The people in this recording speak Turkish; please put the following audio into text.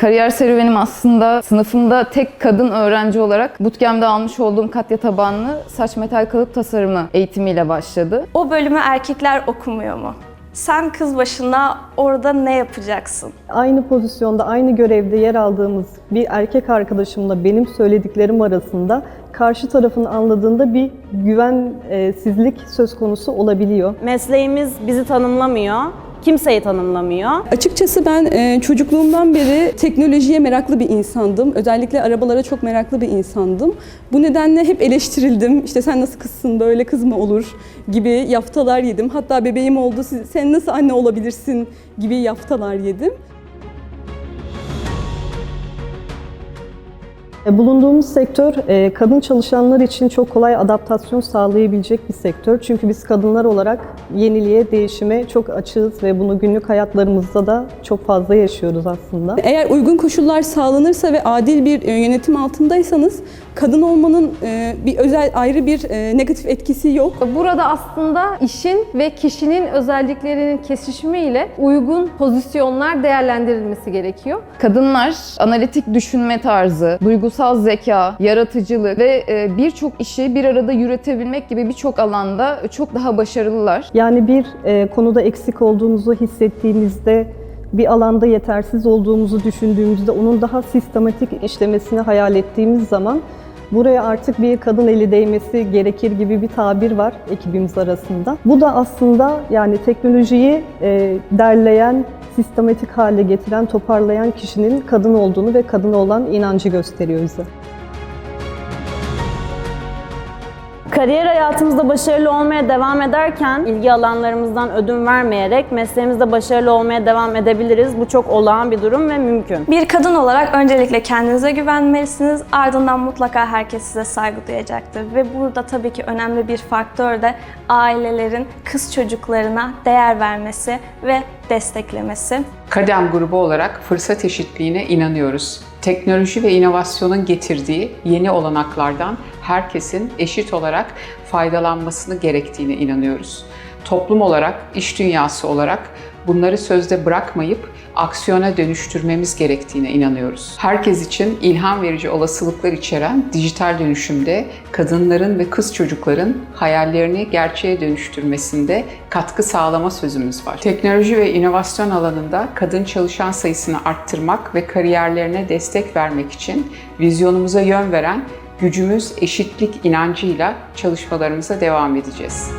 Kariyer serüvenim aslında sınıfımda tek kadın öğrenci olarak bootcamp'te almış olduğum Katya tabanlı saç metal kalıp tasarımı eğitimiyle başladı. O bölümü erkekler okumuyor mu? Sen kız başına orada ne yapacaksın? Aynı pozisyonda, aynı görevde yer aldığımız bir erkek arkadaşımla benim söylediklerim arasında karşı tarafın anladığında bir güvensizlik söz konusu olabiliyor. Mesleğimiz bizi tanımlamıyor, kimseyi tanımlamıyor. Açıkçası ben e, çocukluğumdan beri teknolojiye meraklı bir insandım. Özellikle arabalara çok meraklı bir insandım. Bu nedenle hep eleştirildim. İşte sen nasıl kızsın, böyle kız mı olur gibi yaftalar yedim. Hatta bebeğim oldu, sen nasıl anne olabilirsin gibi yaftalar yedim. Bulunduğumuz sektör e, kadın çalışanlar için çok kolay adaptasyon sağlayabilecek bir sektör. Çünkü biz kadınlar olarak yeniliğe, değişime çok açığız ve bunu günlük hayatlarımızda da çok fazla yaşıyoruz aslında. Eğer uygun koşullar sağlanırsa ve adil bir e, yönetim altındaysanız kadın olmanın e, bir özel ayrı bir e, negatif etkisi yok. Burada aslında işin ve kişinin özelliklerinin kesişimiyle uygun pozisyonlar değerlendirilmesi gerekiyor. Kadınlar analitik düşünme tarzı, duygusal zeka, yaratıcılık ve e, birçok işi bir arada yürütebilmek gibi birçok alanda çok daha başarılılar. Yani bir e, konuda eksik olduğumuzu hissettiğimizde, bir alanda yetersiz olduğumuzu düşündüğümüzde onun daha sistematik işlemesini hayal ettiğimiz zaman buraya artık bir kadın eli değmesi gerekir gibi bir tabir var ekibimiz arasında. Bu da aslında yani teknolojiyi e, derleyen, sistematik hale getiren, toparlayan kişinin kadın olduğunu ve kadın olan inancı gösteriyor bize. Kariyer hayatımızda başarılı olmaya devam ederken ilgi alanlarımızdan ödün vermeyerek mesleğimizde başarılı olmaya devam edebiliriz. Bu çok olağan bir durum ve mümkün. Bir kadın olarak öncelikle kendinize güvenmelisiniz. Ardından mutlaka herkes size saygı duyacaktır. Ve burada tabii ki önemli bir faktör de ailelerin kız çocuklarına değer vermesi ve desteklemesi. Kadem grubu olarak fırsat eşitliğine inanıyoruz. Teknoloji ve inovasyonun getirdiği yeni olanaklardan herkesin eşit olarak faydalanmasını gerektiğine inanıyoruz. Toplum olarak, iş dünyası olarak bunları sözde bırakmayıp aksiyona dönüştürmemiz gerektiğine inanıyoruz. Herkes için ilham verici olasılıklar içeren dijital dönüşümde kadınların ve kız çocukların hayallerini gerçeğe dönüştürmesinde katkı sağlama sözümüz var. Teknoloji ve inovasyon alanında kadın çalışan sayısını arttırmak ve kariyerlerine destek vermek için vizyonumuza yön veren gücümüz eşitlik inancıyla çalışmalarımıza devam edeceğiz.